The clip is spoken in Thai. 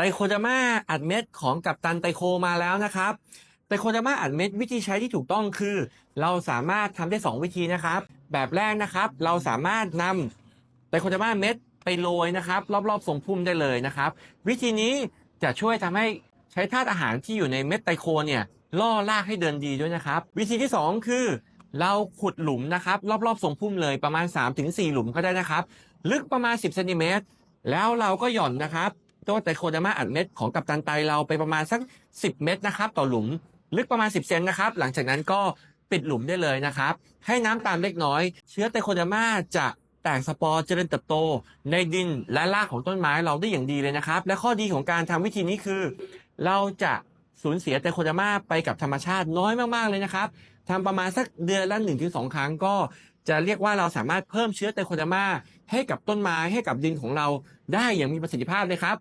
ไตโคดาม่าอัดเม็ดของกัปตันไตโคมาแล้วนะครับไตโคดาม่าอัดเม็ดวิธีใช้ที่ถูกต้องคือ เราสามารถทำได้ 2 วิธีนะครับ แบบแรกนะครับ เราสามารถนำไตโคดาม่าเม็ดไปโรยนะครับ รอบๆทรงพุ่มได้เลยนะครับ วิธีนี้จะช่วยทำให้ใช้ธาตุอาหารที่อยู่ในเม็ดไตโคเนี่ยล่อรากให้เดินดีด้วยนะครับ วิธีที่ 2 คือ เราขุดหลุมนะครับ รอบๆทรงพุ่มเลยประมาณ 3-4 หลุมก็ได้นะครับ ลึกประมาณ 10เซนติเมตรแล้วเราก็หย่อนนะครับ ตัวไตโคดามาอัดเม็ดของกัปตันไตเราไปประมาณสัก 10 เม็ดนะครับต่อหลุมลึกประมาณ 10 เซนนะครับหลังจากนั้นก็ปิดหลุมได้เลยนะครับ ให้น้ำตามเล็กน้อย เชื้อไตโคดามาจะแตกสปอร์เจริญเติบโต ในดินและรากของต้นไม้เราได้อย่างดีเลยนะครับ และข้อดีของการทำวิธีนี้คือ เราจะสูญเสียไตโคดามาไปกับธรรมชาติน้อยมากๆเลยนะครับทำประมาณสักเดือนละ1-2 ครั้งก็จะเรียกว่าเราสามารถเพิ่มเชื้อไตโคดามาให้กับต้นไม้ให้กับดินของเราได้อย่างมีประสิทธิภาพเลยครับ